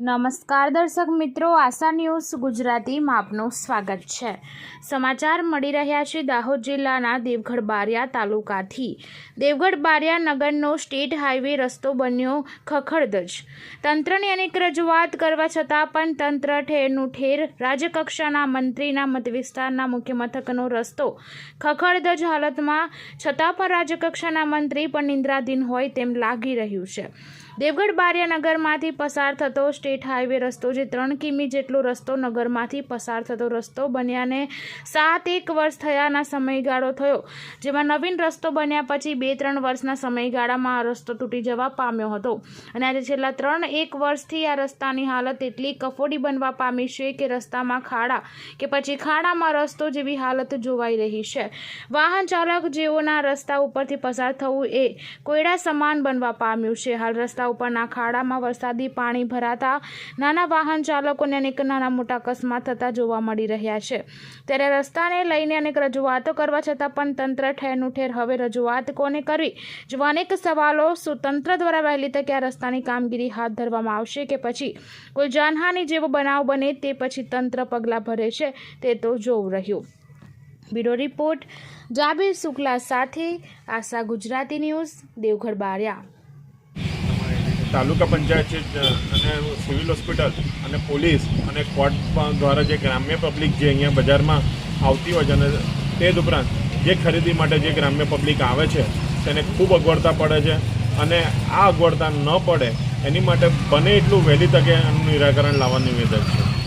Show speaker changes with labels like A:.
A: નમસ્કાર દર્શક મિત્રો, આશા ન્યૂઝ ગુજરાતીમાં આપનું સ્વાગત છે. સમાચાર મળી રહ્યા છે દાહોદ જિલ્લાના દેવગઢ બારિયા તાલુકાથી. દેવગઢ બારિયા નગરનો સ્ટેટ હાઈવે રસ્તો બન્યો ખખડધજ. તંત્રની અનેક રજૂઆત કરવા છતાં પણ તંત્ર ઠેરનું ઠેર રાજ્યકક્ષાના મંત્રીના મતવિસ્તારના મુખ્ય મથકનો રસ્તો ખખડધજ હાલતમાં. છતાં પણ રાજ્યકક્ષાના મંત્રી પણ નિંદ્રાધીન હોય તેમ લાગી રહ્યું છે. દેવગઢ બારિયા નગરમાંથી પસાર થતો સ્ટેટ હાઈવે રસ્તો જે ત્રણ કિમી જેટલો રસ્તો નગરમાંથી પસાર થતો રસ્તો બન્યાને સાત એક વર્ષ થયાના સમયગાળો થયો. જેમાં નવીન રસ્તો બન્યા પછી બે ત્રણ વર્ષના સમયગાળામાં આ રસ્તો તૂટી જવા પામ્યો હતો. અને આજે છેલ્લા ત્રણ એક વર્ષથી આ રસ્તાની હાલત એટલી કફોડી બનવા પામી છે કે રસ્તામાં ખાડા કે પછી ખાડામાં રસ્તો જેવી હાલત જોવાઈ રહી છે. વાહન ચાલક જેઓના રસ્તા ઉપરથી પસાર થવું એ કોયડા સમાન બનવા પામ્યું છે. હાલ રસ્તા ઉપરના ખાડામાં વરસાદી પાણી ભરાતા નાના વાહન ચાલકોને અનેક નાના મોટા અકસ્માત થતા જોવા મળી રહ્યા છે. ત્યારે રસ્તાને લઈને અનેક રજૂઆતો કરવા છતાં પણ તંત્ર ઠેરનું ઠેર હવે રજૂઆત કોને કરવી? જેવા અનેક સવાલો તંત્ર દ્વારા વહેલી તકે આ રસ્તાની કામગીરી હાથ ધરવામાં આવશે કે પછી? કોઈ જાનહાની જેવો બનાવ બને તે પછી તંત્ર પગલાં ભરે છે, તે તો જોવું રહ્યું. બ્યુરો રિપોર્ટ, જાબીર શુક્લા સાથે આશા ગુજરાતી ન્યૂઝ દેવગઢ બારિયા.
B: તાલુકા પંચાયત છે અને સિવિલ હોસ્પિટલ અને પોલીસ અને કોર્ટ દ્વારા જે ગ્રામ્ય પબ્લિક જે અહીંયા બજારમાં આવતી હોય છે, અને તે જ ઉપરાંત જે ખરીદી માટે જે ગ્રામ્ય પબ્લિક આવે છે, તેને ખૂબ અગવડતા પડે છે, અને આ અગવડતા ન પડે, એની માટે બને એટલું વહેલી તકે એનું નિરાકરણ લાવવા નિવેદન છે.